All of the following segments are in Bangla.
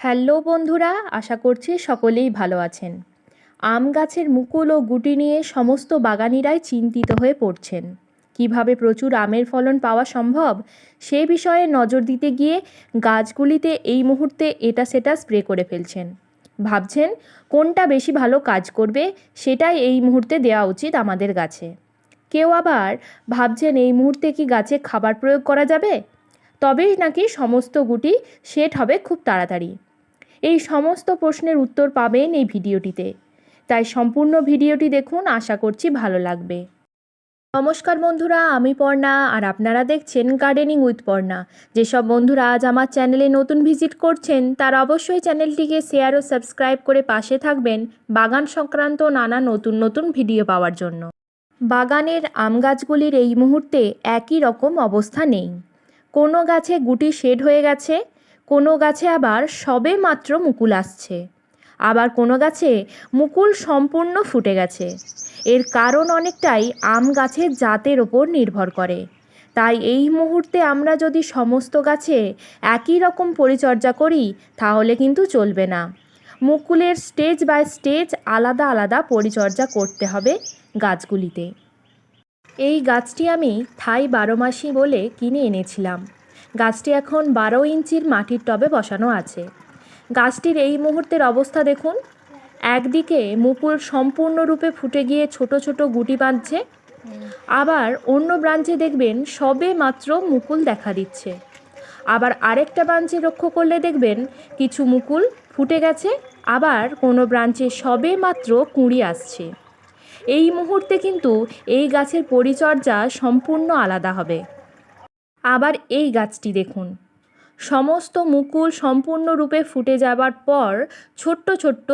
হ্যালো বন্ধুরা, আশা করছি সকলেই ভালো আছেন। আম গাছের মুকুল ও গুটি নিয়ে সমস্ত বাগানিরাই চিন্তিত হয়ে পড়ছেন। কীভাবে প্রচুর আমের ফলন পাওয়া সম্ভব, সে বিষয়ে নজর দিতে গিয়ে গাছগুলিতে এই মুহূর্তে এটা সেটা স্প্রে করে ফেলছেন। ভাবছেন, কোনটা বেশি ভালো কাজ করবে, সেটাই এই মুহূর্তে দেওয়া উচিত আমাদের গাছে। কেউ আবার ভাবছেন, এই মুহূর্তে কি গাছে খাবার প্রয়োগ করা যাবে? তবেই নাকি সমস্ত গুটি সেট হবে খুব তাড়াতাড়ি। এই সমস্ত প্রশ্নের উত্তর পাবেন এই ভিডিওটিতে। তাই সম্পূর্ণ ভিডিওটি দেখুন, আশা করছি ভালো লাগবে। নমস্কার বন্ধুরা, আমি পর্ণা, আর আপনারা দেখছেন গার্ডেনিং উইথ পর্ণা। যেসব বন্ধুরা আজ আমার চ্যানেলে নতুন ভিজিট করছেন, তারা অবশ্যই চ্যানেলটিকে শেয়ার ও সাবস্ক্রাইব করে পাশে থাকবেন বাগান সংক্রান্ত নানা নতুন নতুন ভিডিও পাওয়ার জন্য। বাগানের আম গাছগুলির এই মুহূর্তে একই রকম অবস্থা নেই। কোনো গাছে গুটি শেড হয়ে গেছে কোনো গাছে আবার সবে মাত্র মুকুল আসছে। আবার কোনো গাছে মুকুল সম্পূর্ণ ফুটে গেছে। এর কারণ অনেকটাই আম গাছের জাতের ওপর নির্ভর করে। তাই এই মুহূর্তে আমরা যদি সমস্ত গাছে একই রকম পরিচর্যা করি, তাহলে কিন্তু চলবে না। মুকুলের স্টেজ বাই স্টেজ আলাদা আলাদা পরিচর্যা করতে হবে গাছগুলিতে। এই গাছটি আমি থাই বারোমাসি বলে কিনে এনেছিলাম। গাছটি এখন বারো ইঞ্চির মাটির টবে বসানো আছে। গাছটির এই মুহূর্তের অবস্থা দেখুন। একদিকে মুকুল সম্পূর্ণরূপে ফুটে গিয়ে ছোট ছোট গুটি বাঁধছে। আবার অন্য ব্রাঞ্চে দেখবেন সবে মাত্র মুকুল দেখা দিচ্ছে। আবার আরেকটা ব্রাঞ্চে লক্ষ্য করলে দেখবেন কিছু মুকুল ফুটে গেছে, আবার কোনো ব্রাঞ্চে সবে মাত্র কুঁড়ি আসছে। এই মুহূর্তে কিন্তু এই গাছের পরিচর্যা সম্পূর্ণ আলাদা হবে। আবার এই গাছটি দেখুন। সমস্ত মুকুল সম্পূর্ণরূপে ফুটে যাবার পর ছোট্ট ছোট্ট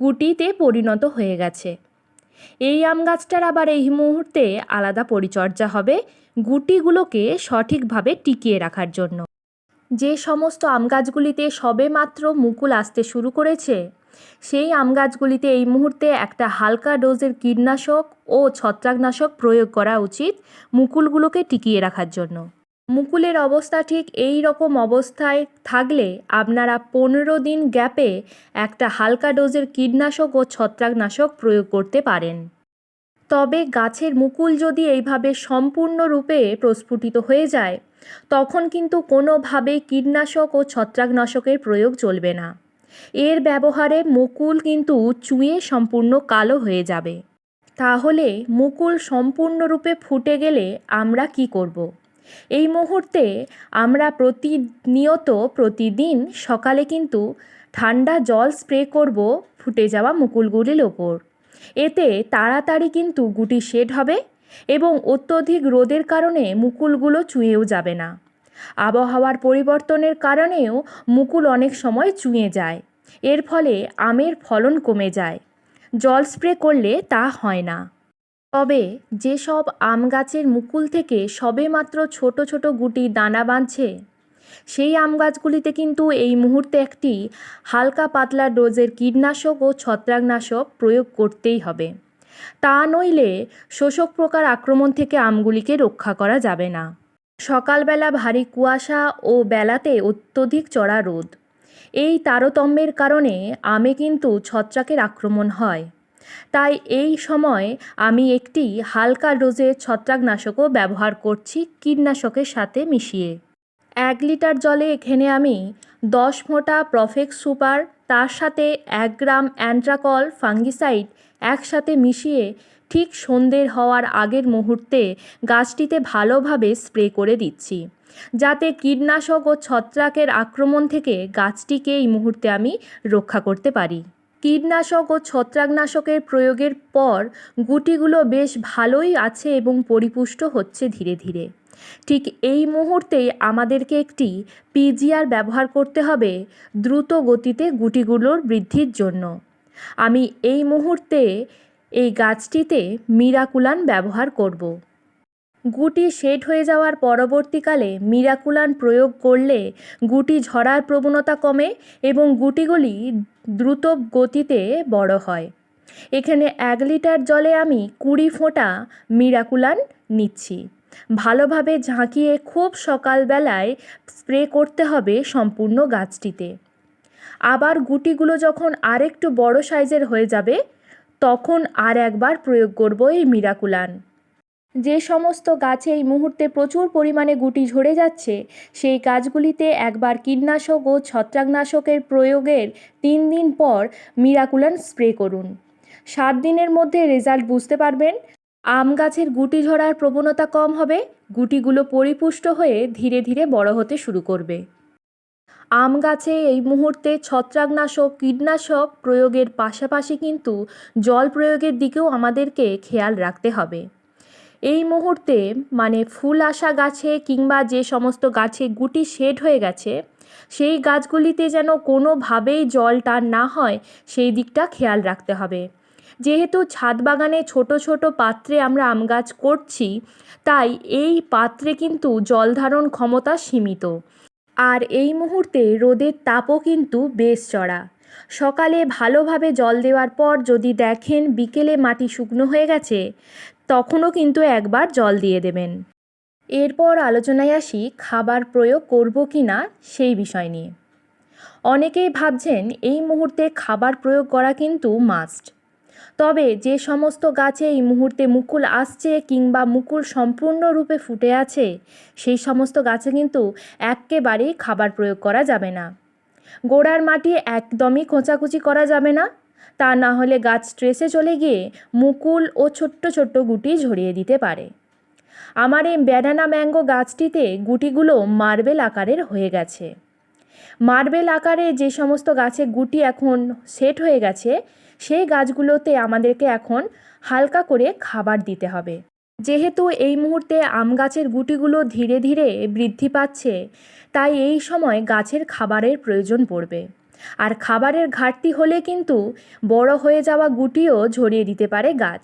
গুটিতে পরিণত হয়ে গেছে। এই আম গাছটার আবার এই মুহূর্তে আলাদা পরিচর্যা হবে গুটিগুলোকে সঠিকভাবে টিকিয়ে রাখার জন্য। যে সমস্ত আম গাছগুলিতে সবে মাত্র মুকুল আসতে শুরু করেছে, সেই আম গাছগুলিতে এই মুহূর্তে একটা হালকা ডোজের কীটনাশক ও ছত্রাকনাশক প্রয়োগ করা উচিত মুকুলগুলোকে টিকিয়ে রাখার জন্য। মুকুলের অবস্থা ঠিক এই রকম অবস্থায় থাকলে আপনারা পনেরো দিন গ্যাপে একটা হালকা ডোজের কীটনাশক ও ছত্রাকনাশক প্রয়োগ করতে পারেন। তবে গাছের মুকুল যদি এইভাবে সম্পূর্ণরূপে প্রস্ফুটিত হয়ে যায়, তখন কিন্তু কোনোভাবেই কীটনাশক ও ছত্রাকনাশকের প্রয়োগ চলবে না। এর ব্যবহারে মুকুল কিন্তু চুঁয়ে সম্পূর্ণ কালো হয়ে যাবে। তাহলে মুকুল সম্পূর্ণরূপে ফুটে গেলে আমরা কি করব। এই মুহূর্তে আমরা প্রতিনিয়ত প্রতিদিন সকালে কিন্তু ঠান্ডা জল স্প্রে করব ফুটে যাওয়া মুকুলগুলির ওপর। এতে তাড়াতাড়ি কিন্তু গুটি শেড হবে এবং অত্যধিক রোদের কারণে মুকুলগুলো চুঁয়েও যাবে না। আবহাওয়ার পরিবর্তনের কারণেও মুকুল অনেক সময় চুঁয়ে যায়। এর ফলে আমের ফলন কমে যায়। জল স্প্রে করলে তা হয় না। তবে যেসব আম গাছের মুকুল থেকে সবেমাত্র ছোট ছোট গুটি দানা বাঁধছে, সেই আম গাছগুলিতে কিন্তু এই মুহূর্তে একটি হালকা পাতলা ডোজের কীটনাশক ও ছত্রাকনাশক প্রয়োগ করতেই হবে। তা নইলে শোষক প্রকার আক্রমণ থেকে আমগুলিকে রক্ষা করা যাবে না। সকালবেলা ভারী কুয়াশা ও বেলাতে অত্যধিক চড়া রোদ। এই তারতম্যের কারণে আমে কিন্তু ছত্রাকের আক্রমণ হয়। তাই এই সময় আমি একটি হালকা ডোজের ছত্রাকনাশকও ব্যবহার করছি কীটনাশকের সাথে মিশিয়ে। এক লিটার জলে এখানে আমি দশ মোটা প্রফেক্স সুপার, তার সাথে এক গ্রাম অ্যান্ট্রাকল ফাঙ্গিসাইড একসাথে মিশিয়ে ঠিক সন্ধ্যের হওয়ার আগের মুহূর্তে গাছটিতে ভালোভাবে স্প্রে করে দিচ্ছি। যাতে কীটনাশক ও ছত্রাকের আক্রমণ থেকে গাছটিকে এই মুহূর্তে আমি রক্ষা করতে পারি। কীটনাশক ও ছত্রাকনাশকের প্রয়োগের পর গুটিগুলো বেশ ভালোই আছে এবং পরিপুষ্ট হচ্ছে ধীরে ধীরে। ঠিক এই মুহূর্তেই আমাদেরকে একটি পিজিআর ব্যবহার করতে হবে দ্রুত গতিতে গুটিগুলোর বৃদ্ধির জন্য। আমি এই মুহূর্তে এই গাছটিতে মিরাকুলান ব্যবহার করব। গুটি শেড হয়ে যাওয়ার পরবর্তীকালে মিরাকুলান প্রয়োগ করলে গুটি ঝরার প্রবণতা কমে এবং গুটিগুলি দ্রুত গতিতে বড় হয়। এখানে এক লিটার জলে আমি কুড়ি ফোঁটা মিরাকুলান নিচ্ছি। ভালোভাবে ঝাঁকিয়ে খুব সকালবেলায় স্প্রে করতে হবে সম্পূর্ণ গাছটিতে। আবার গুটিগুলো যখন আরেকটু বড় সাইজের হয়ে যাবে, তখন আর একবার প্রয়োগ করব এই মিরাকুলান। যে সমস্ত গাছে এই মুহূর্তে প্রচুর পরিমাণে গুটি ঝরে যাচ্ছে, সেই গাছগুলিতে একবার কীটনাশক ও ছত্রাকনাশকের প্রয়োগের তিন দিন পর মিরাকুলান স্প্রে করুন। সাত দিনের মধ্যে রেজাল্ট বুঝতে পারবেন। আম গাছের গুটি ঝরার প্রবণতা কম হবে, গুটিগুলো পরিপুষ্ট হয়ে ধীরে ধীরে বড় হতে শুরু করবে। আম গাছে এই মুহূর্তে ছত্রাকনাশক, কীটনাশক প্রয়োগের পাশাপাশি কিন্তু জল প্রয়োগের দিকেও আমাদেরকে খেয়াল রাখতে হবে। এই মুহূর্তে মানে ফুল আসা গাছে কিংবা যে সমস্ত গাছে গুটি শেড হয়ে গেছে, সেই গাছগুলিতে যেন কোনোভাবেই জল টান না হয়, সেই দিকটা খেয়াল রাখতে হবে। যেহেতু ছাদ বাগানে ছোট ছোট পাত্রে আমরা আম গাছ করছি, তাই এই পাত্রে কিন্তু জল ধারণ ক্ষমতা সীমিত। আর এই মুহূর্তে রোদের তাপও কিন্তু বেশ চড়া। সকালে ভালোভাবে জল দেওয়ার পর যদি দেখেন বিকেলে মাটি শুকনো হয়ে গেছে তখনও কিন্তু একবার জল দিয়ে দেবেন। এরপর আলোচনায় আসি খাবার প্রয়োগ করব কি না সেই বিষয় নিয়ে। অনেকেই ভাবছেন এই মুহূর্তে খাবার প্রয়োগ করা কিন্তু মাস্ট তবে যে সমস্ত গাছে এই মুহূর্তে মুকুল আসছে কিংবা মুকুল সম্পূর্ণরূপে ফুটে আছে, সেই সমস্ত গাছে কিন্তু এক্কেবারেই খাবার প্রয়োগ করা যাবে না। গোড়ার মাটি একদমই খোঁচাকুচি করা যাবে না। তা না হলে গাছ স্ট্রেসে চলে গিয়ে মুকুল ও ছোট্ট ছোট্ট গুটি ঝরিয়ে দিতে পারে। আমার এই ব্যানানা ম্যাঙ্গো গাছটিতে গুটিগুলো মার্বেল আকারের হয়ে গেছে। মার্বেল আকারে যে সমস্ত গাছে গুটি এখন সেট হয়ে গেছে, সেই গাছগুলোতে আমাদেরকে এখন হালকা করে খাবার দিতে হবে। যেহেতু এই মুহূর্তে আম গাছের গুটিগুলো ধীরে ধীরে বৃদ্ধি পাচ্ছে, তাই এই সময় গাছের খাবারের প্রয়োজন পড়বে। আর খাবারের ঘাটতি হলে কিন্তু বড় হয়ে যাওয়া গুটিও ঝরিয়ে দিতে পারে গাছ।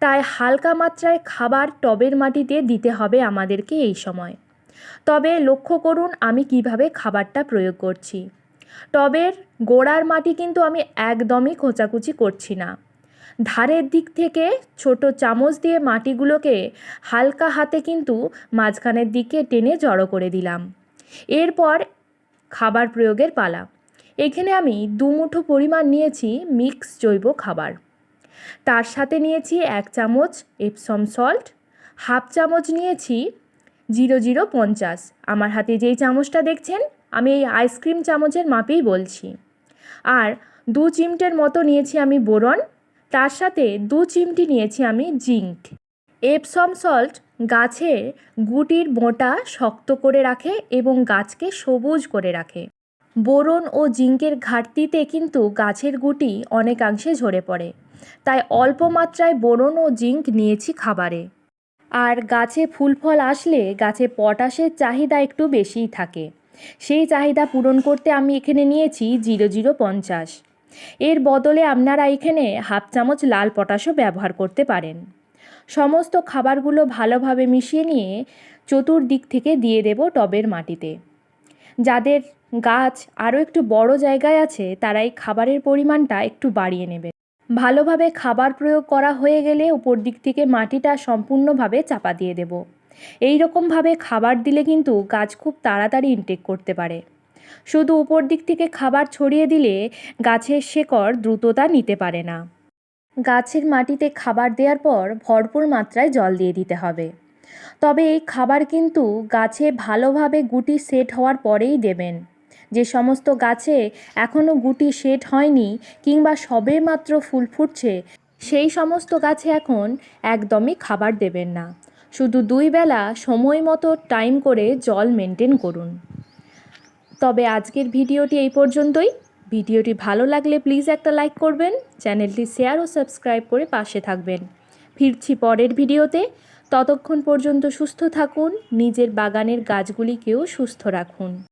তাই হালকা মাত্রায় খাবার টবের মাটিতে দিতে হবে আমাদেরকে এই সময়। তবে লক্ষ্য করুন আমি কীভাবে খাবারটা প্রয়োগ করছি। টবের গোড়ার মাটি কিন্তু আমি একদমই খোঁচাকুচি করছি না। ধারের দিক থেকে ছোট চামচ দিয়ে মাটিগুলোকে হালকা হাতে কিন্তু মাঝখানের দিকে টেনে জড়ো করে দিলাম। এরপর খাবার প্রয়োগের পালা। এখানে আমি দুমুঠো পরিমাণ নিয়েছি মিক্স জৈব খাবার। তার সাথে নিয়েছি এক চামচ এপসম সল্ট হাফ চামচ নিয়েছি জিরো জিরো পঞ্চাশ। আমার হাতে যেই চামচটা দেখছেন, আমি এই আইসক্রিম চামচের মাপেই বলছি। আর দু চিমটের মতো নিয়েছি আমি বোরন, তার সাথে দু চিমটি নিয়েছি আমি জিঙ্ক। এপসম সল্ট গাছের গুটির মোটা শক্ত করে রাখে এবং গাছকে সবুজ করে রাখে। বোরন ও জিঙ্কের ঘাটতিতে কিন্তু গাছের গুটি অনেকাংশে ঝরে পড়ে। তাই অল্প মাত্রায় বোরন ও জিঙ্ক নিয়েছি খাবারে। আর গাছে ফুল ফল আসলে গাছে পটাশের চাহিদা একটু বেশিই থাকে। সেই চাহিদা পূরণ করতে আমি এখানে নিয়েছি জিরো জিরো পঞ্চাশ। এর বদলে আপনারা এখানে হাফ চামচ লাল পটাশও ব্যবহার করতে পারেন। সমস্ত খাবারগুলো ভালোভাবে মিশিয়ে নিয়ে চতুর্দিক থেকে দিয়ে দেব টবের মাটিতে। যাদের গাছ আরও একটু বড় জায়গায় আছে তারা এই খাবারের পরিমাণটা একটু বাড়িয়ে নেবে। ভালোভাবে খাবার প্রয়োগ করা হয়ে গেলে উপর দিক থেকে মাটিটা সম্পূর্ণভাবে চাপা দিয়ে দেব। এই রকমভাবে খাবার দিলে কিন্তু গাছ খুব তাড়াতাড়ি ইনটেক করতে পারে। শুধু উপর দিক থেকে খাবার ছড়িয়ে দিলে গাছের শেকড় দ্রুততা নিতে পারে না। গাছের মাটিতে খাবার দেওয়ার পর ভরপুর মাত্রায় জল দিয়ে দিতে হবে। তবে এই খাবার কিন্তু গাছে ভালোভাবে গুটি সেট হওয়ার পরেই দেবেন। যে সমস্ত গাছে এখনও গুটি সেট হয়নি কিংবা সবে মাত্র ফুল ফুটছে, সেই সমস্ত গাছে এখন একদমই খাবার দেবেন না। শুধু দুই বেলা সময় মতো টাইম করে জল মেনটেন করুন। তবে আজকের ভিডিওটি এই পর্যন্তই। ভিডিওটি ভালো লাগলে প্লিজ একটা লাইক করবেন, চ্যানেলটি শেয়ার ও সাবস্ক্রাইব করে পাশে থাকবেন। ফিরছি পরের ভিডিওতে। ততক্ষণ পর্যন্ত সুস্থ থাকুন, নিজের বাগানের গাছগুলিকেও সুস্থ রাখুন।